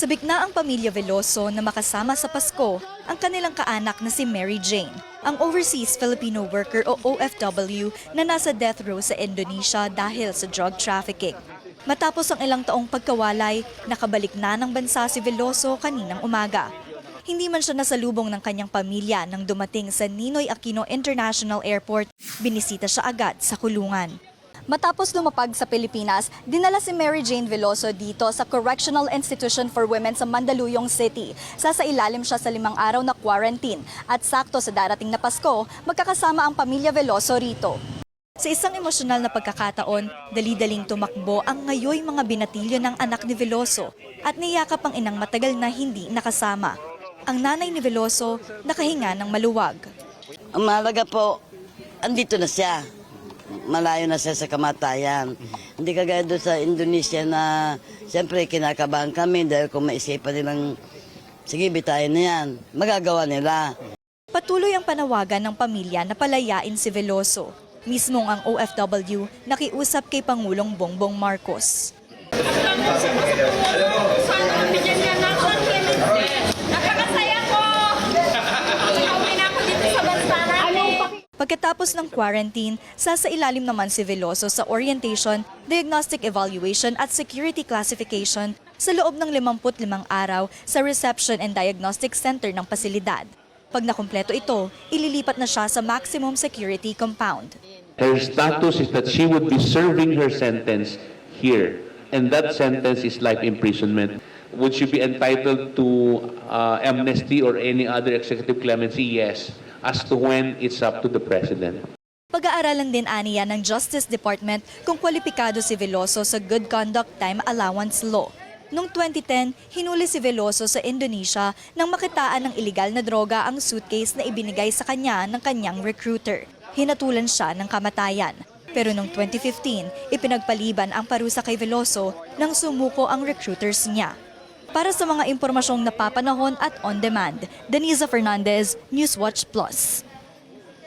Sabik na ang pamilya Veloso na makasama sa Pasko ang kanilang kaanak na si Mary Jane, ang Overseas Filipino Worker o OFW na nasa death row sa Indonesia dahil sa drug trafficking. Matapos ang ilang taong pagkawalay, nakabalik na ng bansa si Veloso kaninang umaga. Hindi man siya nasalubong ng kanyang pamilya nang dumating sa Ninoy Aquino International Airport, binisita siya agad sa kulungan. Matapos lumapag sa Pilipinas, dinala si Mary Jane Veloso dito sa Correctional Institution for Women sa Mandaluyong City. Sasailalim siya sa limang araw na quarantine at sakto sa darating na Pasko, magkakasama ang pamilya Veloso rito. Sa isang emosyonal na pagkakataon, dali-daling tumakbo ang ngayoy mga binatilyo ng anak ni Veloso at niyakap ang inang matagal na hindi nakasama. Ang nanay ni Veloso nakahinga ng maluwag. Ang mahalaga po, andito na siya. Malayo na siya sa kamatayan. Hindi kagaya doon sa Indonesia na siyempre kinakabahan kami dahil kung maisipan nilang sige, bitayin na yan. Magagawa nila. Patuloy ang panawagan ng pamilya na palayain si Veloso. Mismong ang OFW nakiusap kay Pangulong Bongbong Marcos. Sana bigyan niya ng confidence. Nakakasaya ko! Uwi na ako dito sa bansa natin. Pagkatapos ng quarantine, sasailalim naman si Veloso sa orientation, diagnostic evaluation at security classification sa loob ng 55 araw sa Reception and Diagnostic Center ng pasilidad. Pag nakumpleto ito, ililipat na siya sa maximum security compound. Her status is that she would be serving her sentence here, and that sentence is life imprisonment. Would she be entitled to uh, amnesty or any other executive clemency? Yes. As to when, it's up to the president. Pag-aaralan din aniya ng Justice Department kung kwalipikado si Veloso sa Good Conduct Time Allowance Law. Noong 2010, hinuli si Veloso sa Indonesia nang makitaan ng iligal na droga ang suitcase na ibinigay sa kanya ng kanyang recruiter. Hinatulan siya ng kamatayan. Pero noong 2015, ipinagpaliban ang parusa kay Veloso nang sumuko ang recruiters niya. Para sa mga impormasyong napapanahon at on demand, Denisa Fernandez, Newswatch Plus.